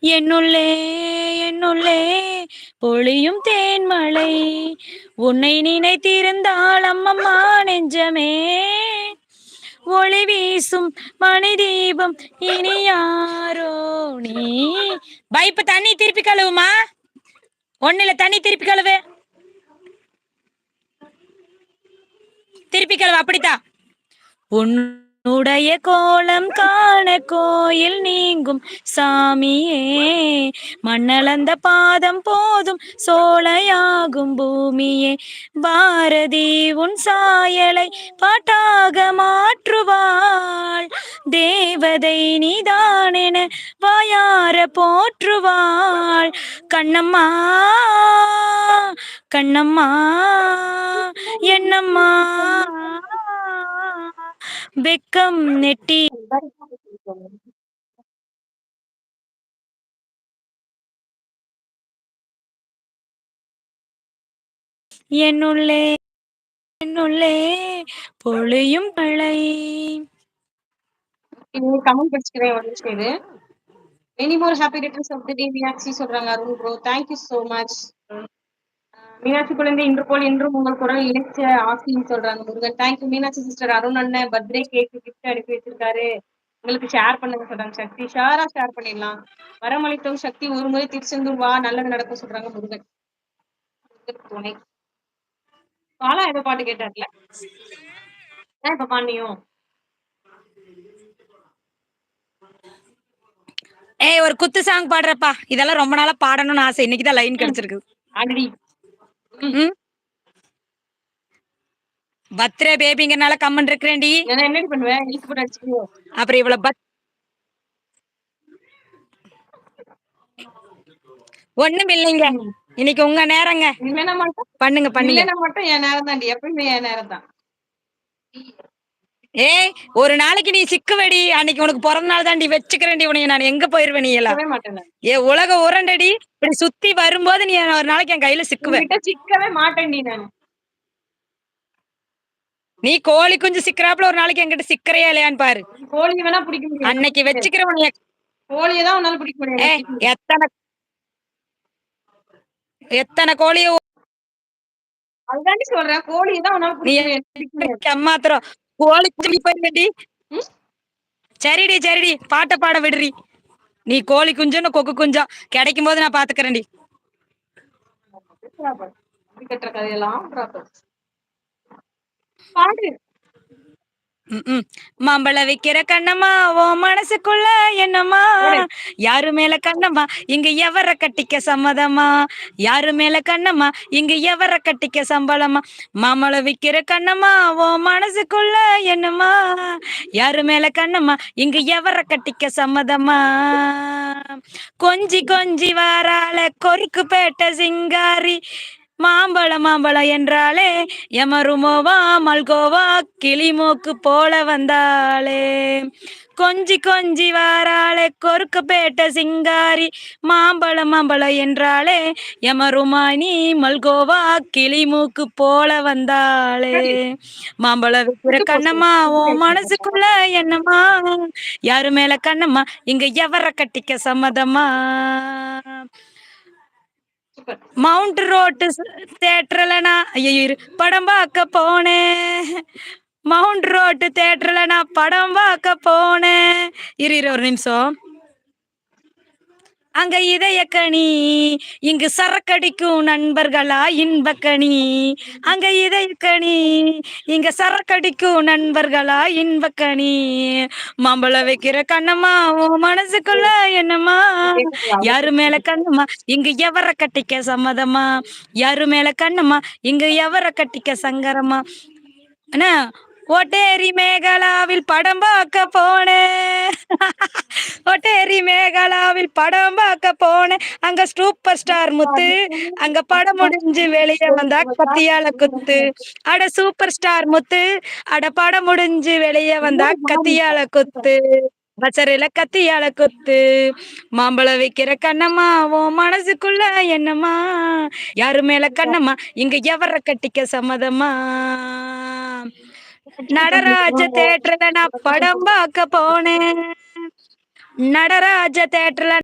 என்னுள்ளே என்னுள்ளே பொழியும் தேன்மலை உன்னை நினைத்திருந்தால் அம்மம்மா நெஞ்சமே. ஒளி வீசும் மணி தீபம் இனி யாரோ நீ. பைப்பு தண்ணி திருப்பி கழுவுமா. ஒண்ணுல தண்ணி திருப்பி கழுவு. திருப்பி கழுவு அப்படித்தான். உடைய கோலம் காண கோயில் நீங்கும் சாமியே. மண்ணளந்த பாதம் போதும் சோலையாகும் பூமியே. பாரதி உன் சாயலை பாட்டாக மாற்றுவாள். தேவதை நீதானென வாயார போற்றுவாள். கண்ணம்மா கண்ணம்மா என்னம்மா வெக்கம் நெட்டி. என்னுள்ளே என்னுள்ளே பொழியும் மழை. கமெண்ட் படிச்சுக்கிறேன் வந்து இது any more happy returns of the day Meenakshi சொல்றாங்க Arun bro thank you so much Meenakshi குழந்தை இன்று போல் இன்றும் உங்கள் குரல் இணைச்ச ஆசின்னு சொல்றாங்க. Murugan thank you Meenakshi sister Arun அண்ணன் பர்த்டே கேக் கிஃப்ட் அனுப்பி வச்சிருக்காரு. உங்களுக்கு ஷேர் பண்ணுங்க சொல்றாங்க. சக்தி ஷேரா ஷேர் பண்ணிடலாம். வரமளித்தோம் சக்தி ஒரு முறை திருச்செந்தூர் வா நல்லது நடக்கும் சொல்றாங்க முருகன். துணை. பாலா ஏதோ பாட்டு கேட்டார்ல? ஏன் இப்ப பாண்டியும் ஏய் ஒரு குத்து சாங் பாடுறப்பா. இதெல்லாம் ரொம்ப நாளா பாடணும்னு ஆசை. இன்னைக்கு தான் லைன் கிடைச்சிருக்கு. ஆல்ரெடி பர்த்டே பேபிங்கனால கம்மன் இருக்கிறேன்டி நான் என்னடி பண்ணுவேன் அப்புறம் இவ்வளவு பத் ஒண்ணும் இல்லைங்க. இன்னைக்கு உங்க நேரங்க. பண்ணுங்க பண்ணுங்க. மட்டும் என் நேரம் தாண்டி எப்பயுமே என் நேரம் தான். ஏய் ஒரு நாளைக்கு நீ சிக்குவடி. அன்னைக்கு உனக்கு பிறந்த நாள் தாண்டி வச்சுக்கிறேன்டி உனைய நான். எங்க போயிருவேன் நீ எல்லாம்? மாட்டேன். ஏ உலக உரண்டடி. இப்படி சுத்தி வரும்போது நீ ஒரு நாளைக்கு என் கையில சிக்குவ. உன்கிட்ட சிக்கவே மாட்டேன்டி நான். நீ கோழி குஞ்சு சிக்கிறாப்புல ஒரு நாளைக்கு என்கிட்ட சிக்கிறையா இல்லையான்னு பாரு. கோழியை வேணா பிடிக்க முடியும் அன்னைக்கு வச்சுக்கிற உனைய கோழியை தான் உன்னால பிடிக்க முடியும் ஏய் எத்தனை எத்தனை கோழிய அதுதாண்டி சொல்றேன். கோழியை தான் உன்னால நீ பிடிக்க முடியும். கோழி குஞ்சு போயிருவேண்டி? சரிடி சரிடி பாட்ட பாட விடுறி நீ கோழி குஞ்சுன்னு கொக்கு குஞ்சம் கிடைக்கும் போது நான் பாத்துக்கிறேன்டி. பாடு. மாம்பழ விக்கிற கண்ணம்மா ஓ மனசுக்குள்ள என்னம்மா? யாரு மேல கண்ணம்மா? இங்க எவர கட்டிக்க சம்மதமா யாரு மேல கண்ணம்மா? இங்க எவர கட்டிக்க சம்பளமா மாம்பழ விக்கிற கண்ணம்மா ஓ மனசுக்குள்ள என்னம்மா? யாரு மேல கண்ணம்மா? இங்க எவர கட்டிக்க சம்மதமா கொஞ்சி கொஞ்சி வாரால கொருக்கு பேட்ட சிங்காரி மாம்பழம் மாம்பழம் என்றாலே எமருமோவா மல்கோவா கிளிமோக்கு போல வந்தாளே. கொஞ்சி கொஞ்சி வாராளே கொறுக்கப்பேட்ட சிங்காரி. மாம்பழம் மாம்பழம் என்றாலே எமருமானி மல்கோவா கிளிமூக்கு போல வந்தாளே. மாம்பழம் விக்கிற கண்ணம்மா ஓ மனசுக்குள்ள என்னம்மா? யாரு மேல கண்ணம்மா? இங்க எவர கட்டிக்க சம்மதமா மவுண்ட் ரோட்டு தேட்டர்ல நான் ஐயோ படம் பார்க்க போனேன் மவுண்ட் ரோட்டு தேட்டர்ல நான் படம் பார்க்க போனேன் இரு இரு ஒரு நிமிஷம். அங்க இதயக்கணி இங்கு சரக்கடிக்கும் நண்பர்களா இன்பக்கனி? அங்க இதயக்கணி இங்க சரக்கடிக்கும் நண்பர்களா இன்பக்கணி மாம்பழம் வைக்கிற கண்ணம்மா உன் மனசுக்குள்ள என்னம்மா? யாரு மேல கண்ணம்மா? இங்க எவர கட்டிக்க சம்மதமா யாரு மேல கண்ணம்மா? இங்க எவர கட்டிக்க சங்கரமா அண்ணா ஒட்டேரி மேகலாவில் படம் பார்க்க போனேன் ஒட்டேரி மேகலாவில் படம் பார்க்க போனேன் அங்க சூப்பர் ஸ்டார் முத்து அங்க படம் முடிஞ்சு வெளியே வந்தா கத்தியால குத்து. அட சூப்பர் ஸ்டார் முத்து அட படம் முடிஞ்சு வெளியே வந்தா கத்தியால குத்து. பச்சரில கத்தியால குத்து. மாம்பழம் வைக்கிற கண்ணம்மா உன் மனசுக்குள்ள என்னம்மா? யாரு மேல கண்ணம்மா? இங்க எவர கட்டிக்க சம்மதமா நடராஜ தேட்டர்ல நான் படம் பார்க்க போனேன். நடராஜ தேட்டர்ல